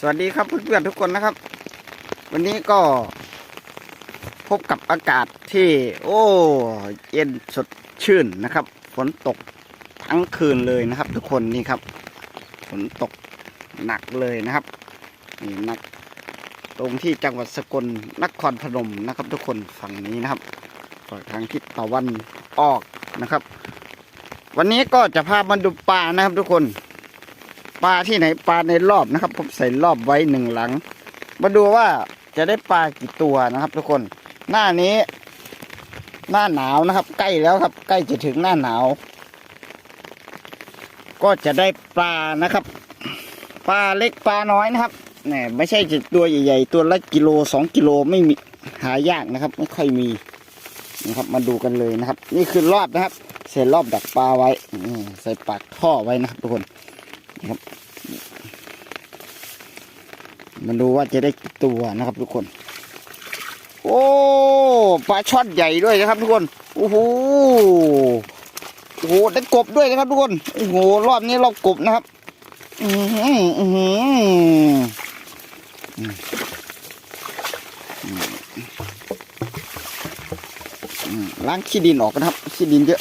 สวัสดีครับเพื่อนๆทุกคนนะครับ วันนี้ก็พบกับอากาศที่ โอ้ เย็นสดชื่นนะครับ ฝนตกทั้งคืนเลยนะครับ ทุกคนนี่ครับ ฝนตกหนักเลยนะครับนี่หนักตรงที่จังหวัดสกลนครพนมนะครับ ทุกคนฝั่งนี้นะครับฝั่งทางทิศตะวันออกนะครับ วันนี้ก็จะพามาดูปลานะครับทุกคน ปลาที่ไหนปลาในรอบนะครับ ผมใส่รอบไว้หนึ่งหลัง มาดูว่าจะได้ปลากี่ตัวนะครับ ทุกคนหน้านี้ หน้าหนาวนะครับ ใกล้แล้วครับ ใกล้จะถึงหน้าหนาว ก็จะได้ปลานะครับ ปลาเล็กปลาน้อยนะครับเนี่ยไม่ใช่จะตัวใหญ่ๆ ตัวละกิโลสองกิโลไม่มีหายากนะครับ ไม่ค่อยมีนะครับ มาดูกันเลยนะครับ นี่คือรอบนะครับใส่รอบดักปลาไว้ใส่ปากท่อไว้นะครับทุกคน มาดูว่าจะได้ตัวนะครับทุกคน โอ้ปลาช่อนใหญ่ด้วยนะครับทุกคนโอ้โหโอ้โหได้กบด้วยนะครับทุกคนโอ้โหรอบนี้เรากบนะครับ อือหืออือหืออืมอืมอืมล้างขี้ดินออกนะครับขี้ดินเยอะ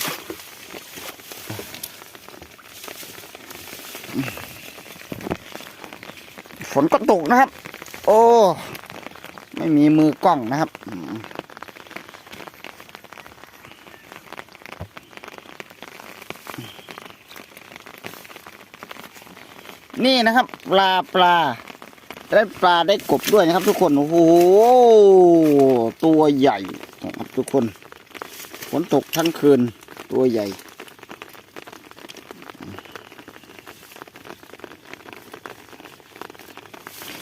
ฝนก็ตกนะครับ โอ้ ไม่มีมือกล้องนะครับนี่นะครับ ปลาปลาได้ปลาได้กบด้วยนะครับ ทุกคนโอ้โหตัวใหญ่นะครับทุกคนฝนตกทั้งคืนตัวใหญ่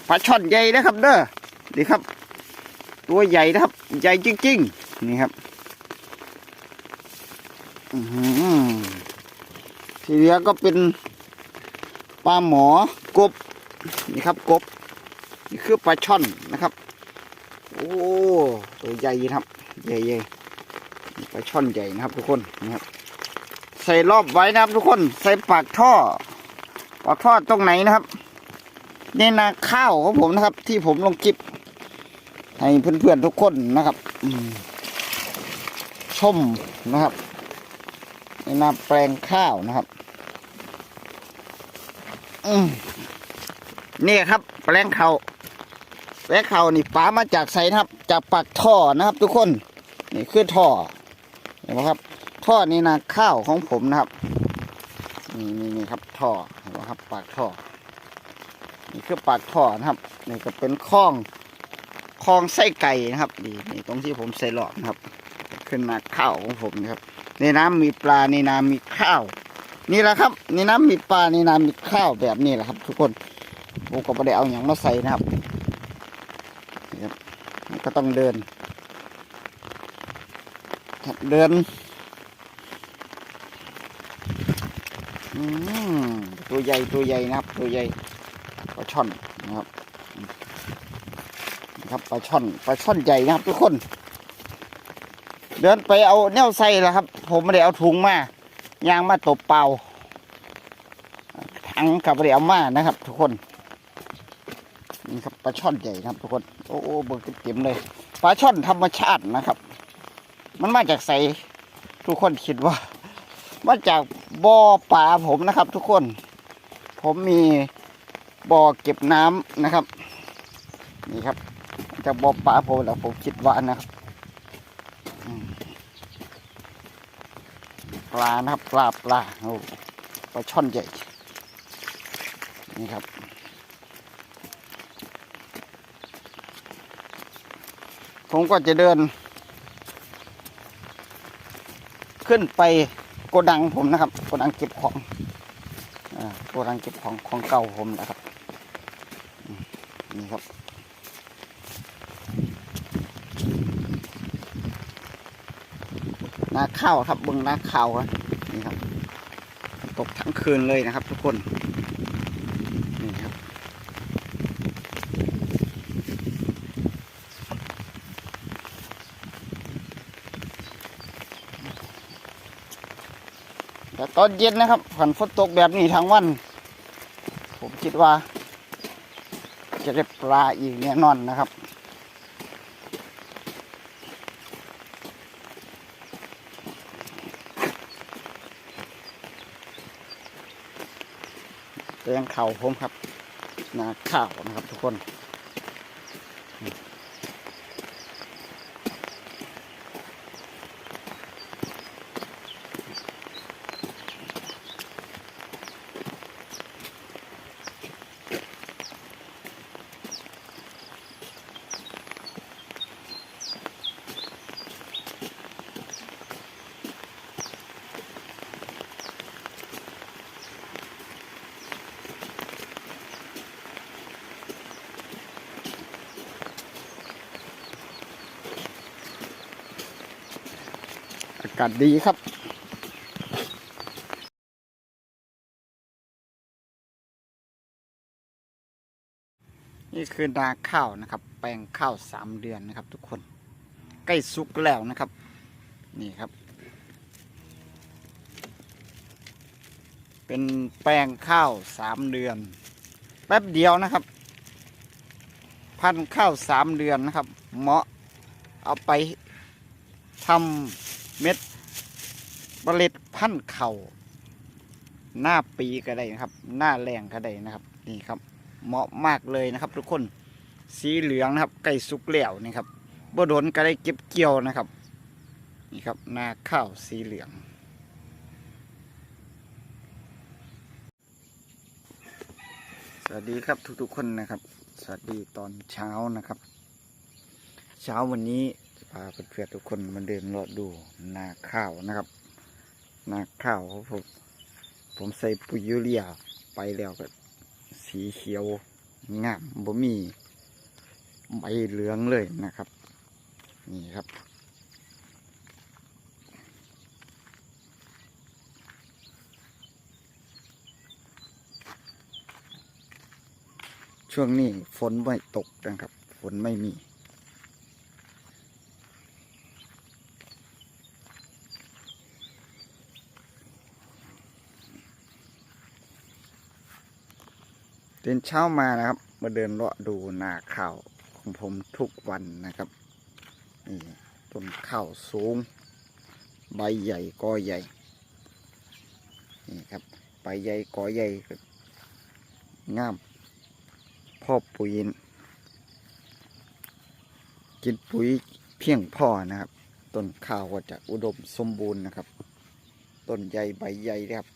ปลาช่อนใหญ่นะครับเด้อดีครับ ตัวใหญ่นะครับ ใหญ่จริงๆ นี่ครับอื้อหือทีเหลือก็เป็นปลาหมอกบนี่ครับกบนี่คือปลาช่อนนะครับ โอ้ตัวใหญ่นะครับใหญ่ๆปลาช่อนใหญ่นะครับ ทุกคนนะครับ ใส่รอบไว้นะครับ ทุกคน ใส่ปากท่อปากท่อตรงไหนนะครับ นี่นาข้าวของผมนะครับ ที่ผมลงคลิป ให้เพื่อนๆทุกคนนะครับชมนะครับในนาแปลงข้าวนะครับนี่ครับ แปลงเขาวแปลงเขาวนี่ป๋ามาจากไสนะครับ จากปากท่อนะครับ ทุกคน นี่คือท่อเห็นไหมครับ ท่อนี่นาข้าวของผมนะครับ นี่นี่นี่ครับท่อเห็นไหมครับ ปากท่อ นี่คือปากท่อนะครับนี่ก็เป็นคลองคลองไส้ไก่นะครับนี่นี่ตรงที่ผมใส่หลอดนะครับ ขึ้นมาข้าวของผมนะครับ ในน้ำมีปลาในน้ำมีข้าว นี่แหละครับ ในน้ำมีปลาในน้ำมีข้าวแบบนี้แหละครับ ทุกคนผมก็ไม่ได้เอาอย่างมาใส่นะครับนี่ครับก็ต้องเดินเดินอืมตัวใหญ่ตัวใหญ่นะครับตัวใหญ่ ปลาช่อนนะครับนะครับปลาช่อนปลาช่อนใหญ่นะครับ ทุกคน เดินไปเอาแนวใส่แล้วครับ ผมไม่ได้เอาถุงมายางมาตบเปล่าถังกับไม่ได้เอามานะครับ ทุกคนนี่ครับปลาช่อนใหญ่นะครับ ทุกคนโอ้โหเบิกเต็มเลยปลาช่อนธรรมชาตินะครับ มันมาจากใสทุกคนคิดว่ามาจากบ่อปลาผมนะครับ ทุกคน ผมมี บ่อเก็บน้ำนะครับ นี่ครับจากบ่อปลาผมแล้วผมคิดว่านะครับปลานะครับปลาปลาโอ้ปลาช่อนใหญ่นี่ครับผมก็จะเดิน ขึ้นไปโกดังผมนะครับโกดังเก็บของอโกดังเก็บของของเก่าผมนะครับ นี่ครับ นาข้าวครับบิ้งนาข้าวครับนี่ครับ ตกทั้งคืนเลยนะครับ ทุกคน นี่ครับ แต่ตอนเย็นนะครับฝนฝนตกแบบนี้ทั้งวัน ผมคิดว่า จะได้ปลาอีกแน่นอนนะครับ แปลงเข่าผมครับนาข้าวนะครับทุกคนาศดีครับนี่คือนาข้าวนะครับ แปลงข้าวสามเดือนนะครับ ทุกคน ใกล้สุกแล้วนะครับ นี่ครับ เป็นแปลงข้าวสามเดือน แป๊บเดียวนะครับ พันข้าวสามเดือนนะครับ เหมาะเอาไปทำเม็ด เมล็ดพันธุ์เข่าหน้าปีก็ได้นะครับ หน้าแรงก็ได้นะครับ นี่ครับ เหมาะมากเลยนะครับ ทุกคนสีเหลืองนะครับไก่สุกแล้วนี่ครับบ่โดนก็ได้เก็บเกี่ยวนะครับ นี่ครับหน้าข้าวสีเหลืองสวัสดีครับทุกๆคนนะครับ สวัสดีตอนเช้านะครับ เช้าวันนี้จะพาเพื่อนๆทุกคนมาเดินเลาะดูนาข้าวนะครับ นาข้าวผมผมใส่ปุ๋ยยูเรียไปแล้วก็ สีเขียวงามบ่มีใบเหลืองเลยนะครับ นี่ครับช่วงนี้ฝนไม่ตกนะครับ ฝนไม่มี ตื่นเช้ามานะครับ มาเดินเลาะดูนาข้าวของผมทุกวันนะครับนี่ต้นข้าวสูง ใบใหญ่กอใหญ่นี่ครับใบใหญ่กอใหญ่งามพ่อปุ๋ยกินปุ๋ยเพียงพ่อนะครับ ต้นข้าวก็จะอุดมสมบูรณ์นะครับ ต้นใหญ่ใบใหญ่นะครับ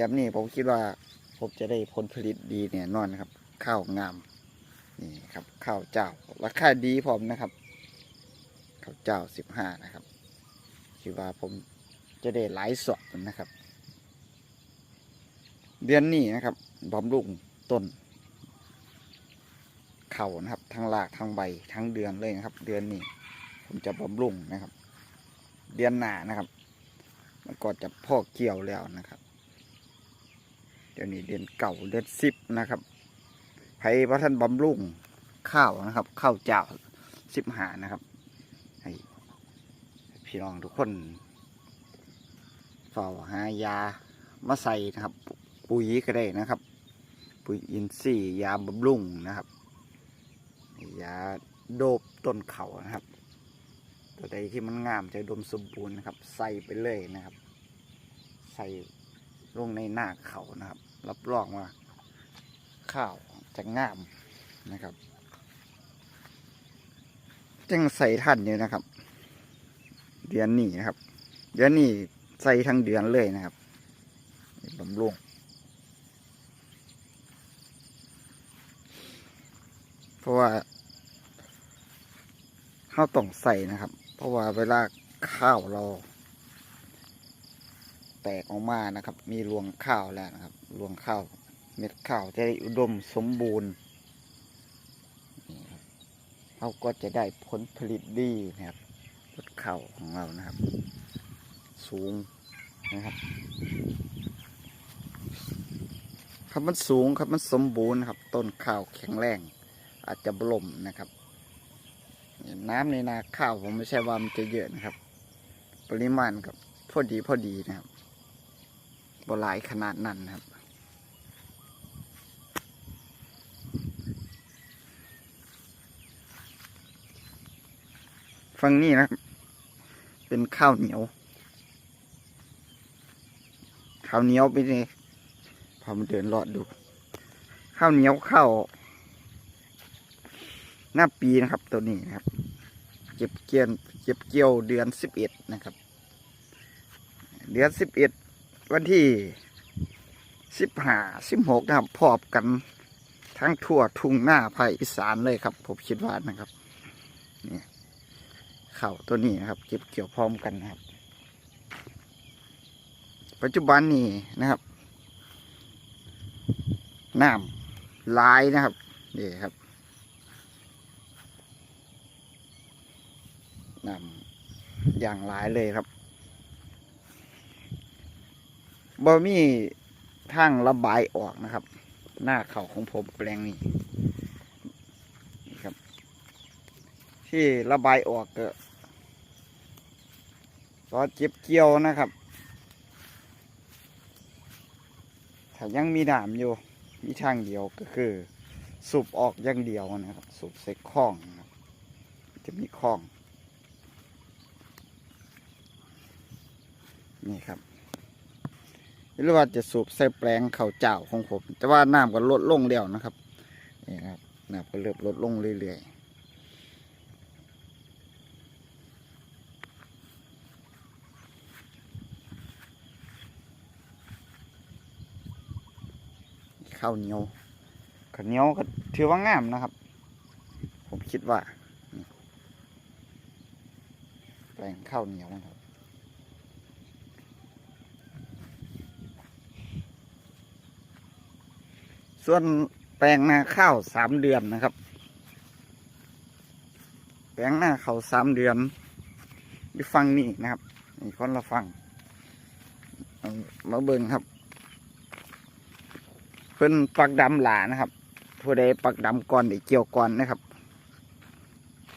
แบบนี้ผมคิดว่าผมจะได้ผลผลิตดีเนี่ยนอนครับ ข้าวงามนี่ครับข้าวเจ้าราคาดีพร้อมนะครับข้าวเจ้าสิบห้านะครับ คิดว่าผมจะได้หลายสอบนะครับ เดือนนี้นะครับบำรุงต้นเข่านะครับ ทั้งรากทั้งใบทั้งเดือนเลยนะครับ เดือนนี้ ผมจะบำรุงนะครับ เดือนหน้านะครับ มันก็จะพ่อเกี่ยวแล้วนะครับ ดี๋ยวนี้เดือนเก่าเดือนสิบนะครับไผ่พระท่านบำรุงข้าวนะครับ ข้าวเจ้าสิบหานะครับให้พี่น้องทุกคนเฝ้าหายามาใส่นะครับ ปุ๋ยก็ได้นะครับ ปุ๋ยอินทรีย์ยาบำรุงนะครับยาโดบต้นเขานะครับ ตัวใดที่มันงามจะดมสมบูรณ์นะครับ ใส่ไปเลยนะครับ ใส่ลงในหน้าเขานะครับ รับรองว่า ข้าวจะงามนะครับจังใส่ทันอยู่นะครับ เดือนนี้นะครับ เดือนนี้ใส่ทั้งเดือนเลยนะครับบำรุงเพราะว่าข้าวต้องใส่นะครับ เพราะว่าเวลาข้าวเรา ตกออกมานะครับ มีรวงข้าวแล้วนะครับ รวงข้าว เม็ดข้าวจะได้อุดมสมบูรณ์เราก็จะได้ผลผลิตดีนะครับต้นข้าวของเรานะครับ สูงนะครับครับมันสูงครับมันสมบูรณ์ครับต้นข้าวแข็งแรง อาจจะบล่มนะครับ น้ำในนาข้าวผมไม่ใช่ว่ามันจะเยอะนะครับ ปริมาณกับพอดีพอดีนะครับ บลายขนาดนั้นครับ ฟังนี่นะเป็นข้าวเหนียว ข้าวเหนียวไป็นไงพอมาเดินลอดดู ข้าวเหนียวข้าวหน้าปีนะครับตัวนี้นะครับ เก็บเกี่ยวเก็บเกี่ยวเดือนสิบเอ็ดนะครับ เดือนสิบเอ็ด วันที่สิบห้าสิบหกนะครับพอบกันทั้งทั่วทุ่งหน้าภาคอีสานเลยครับ ผมคิดว่านะครับนี่เข้าตัวนี้นะครับ เก็บเกี่ยวพร้อมกันนะครับ ปัจจุบันนี้นะครับน้ำลายนะครับนี่ครับน้ำอย่างหลายเลยครับ บ่มีทางระบายออกนะครับ หน้าเขาของผมแปลงนี้นี่ครับ ที่ระบายออกก็ตอนเจ็บเกี่ยวนะครับถ้ายังมีหน้ำอยู่ มีทางเดียวก็คือ สูบออกอย่างเดียวนะครับ สูบใส่คลองนะครับจะมีคลอง นี่ครับ หรือว่าจะสูบใส่แปลงเข้าเจ้าของผม แต่ว่าน้ำก็ลดลงแล้วนะครับนี่ครับน้ำก็เริ่มลดลงเรื่อยๆข้าวเหนียวข้าวเหนียวก็ถือว่างามนะครับ ผมคิดว่า แปลงข้าวเหนียวนะครับ ส่วนแปลงนาข้าวสามเดือนนะครับ แปลงหน้าเขาวสามเดือนอยู่ฟังนี่นะครับนี่คนละฟังมาเบิ่งครับ เพิ่นปักดำหลานะครับผู้ใดปักดำก่อนได้เกี่ยวก่อนนะครับ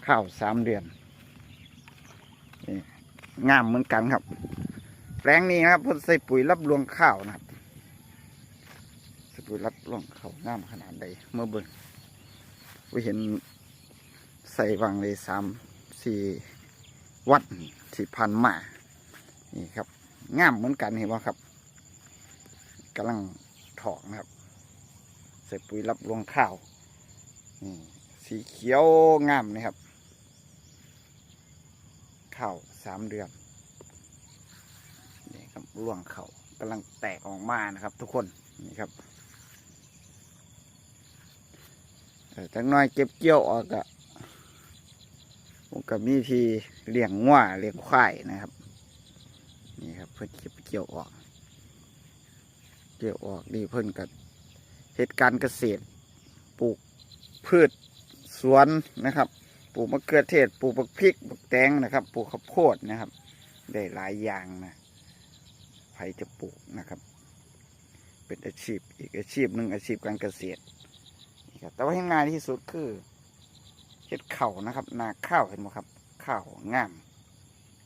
ข้าวสามเดือนนี่งามเหมือนกันครับ แปลงนี้นะครับเพิ่นใส่ปุ๋ยรับรวงข้าวนะครับุรับรองเขางามขนาดใดเมื่อเบิ่ง we เห็นใส่วางเลยสามสี่วัดสี่พันมานี่ครับงามเหมือนกันเห็นไหมครับกำลังถอกนะครับ ใส่ปุ๋ยรับรวงข้าวนี่สีเขียวงามนะครับ ข้าวสามเดือนนี่ครับรวงเขากำลังแตกออกมานะครับ ทุกคนนี่ครับ เออจังน้อยเก็บเกี่ยวออกอะผมก็มีที่เลี้ยงงัวเลี้ยงควายนะครับ นี่ครับ เพิ่นเก็บเกี่ยวออก เกี่ยวออกนี่เพิ่อนกับเหตุการณ์เกษตร ปลูกพืชสวนนะครับ ปลูกมะเขือเทศ ปลูกบักพริกบักแตงนะครับ ปลูกข้าวโพดนะครับ ได้หลายอย่างนะใครจะปลูกนะครับ เป็นอาชีพอีกอาชีพหนึ่งอาชีพการเกษตร ครับแต่ว่าที่ง่ายที่สุดคือเห็ดเข่านะครับ นาข้าวเห็นไหมครับข้าวงาม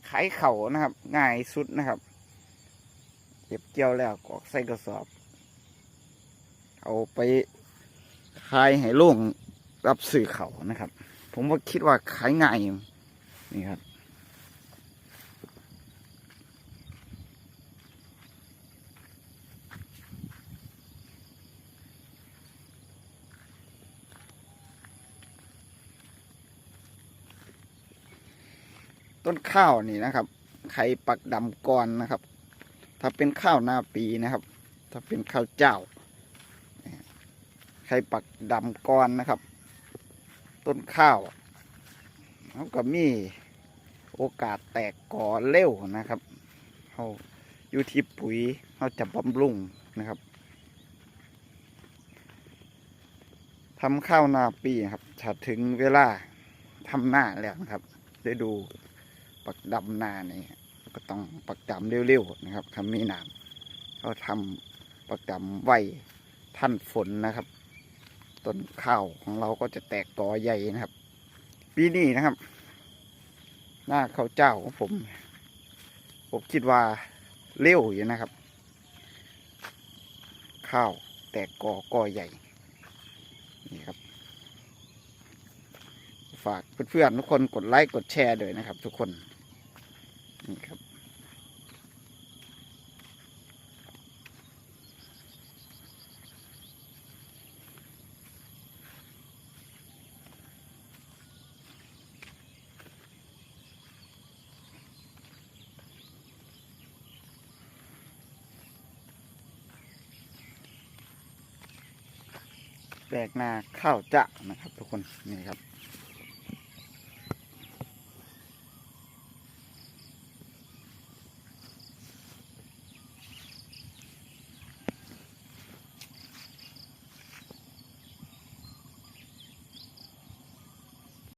ขายเข่านะครับ ง่ายสุดนะครับเก็บเกี่ยวแล้วกอกใส่กระสอบ เอาไปขายให้โล่งรับสื่อเขานะครับ ผมว่าคิดว่าขายง่ายนี่ครับ ต้นข้าวนี่นะครับ ไข่ปักดำกรนะครับ ถ้าเป็นข้าวหน้าปีนะครับ ถ้าเป็นข้าวเจ้า ไข่ปักดำกรนะครับ ต้นข้าวเขาก็มีโอกาสแตกกอเร็วนะครับเขาอยู่ที่ปุ๋ยเขาจะบำรุงนะครับทำข้าวนาปีครับถ้าถึงเวลาทำหน้าแล้วนะครับ ได้ดู ปักดำนานี่ก็ต้องปักดำเร็วๆนะครับคำมีน้ำเขาทำปักดำไว้ท่านฝนนะครับต้นข้าวของเราก็จะแตกตอใหญ่นะครับ ปีนี้นะครับ หน้าข้าวเจ้าของผม ผมคิดว่าเร็วอยู่นะครับ ข้าวแตกกอก่อใหญ่นี่ครับ ฝากเพื่อนๆทุกคนกดไลค์กดแชร์ด้วยนะครับ ทุกคน นี่ครับ แปลกหน้าข้าวจะนะครับ ทุกคน นี่ครับ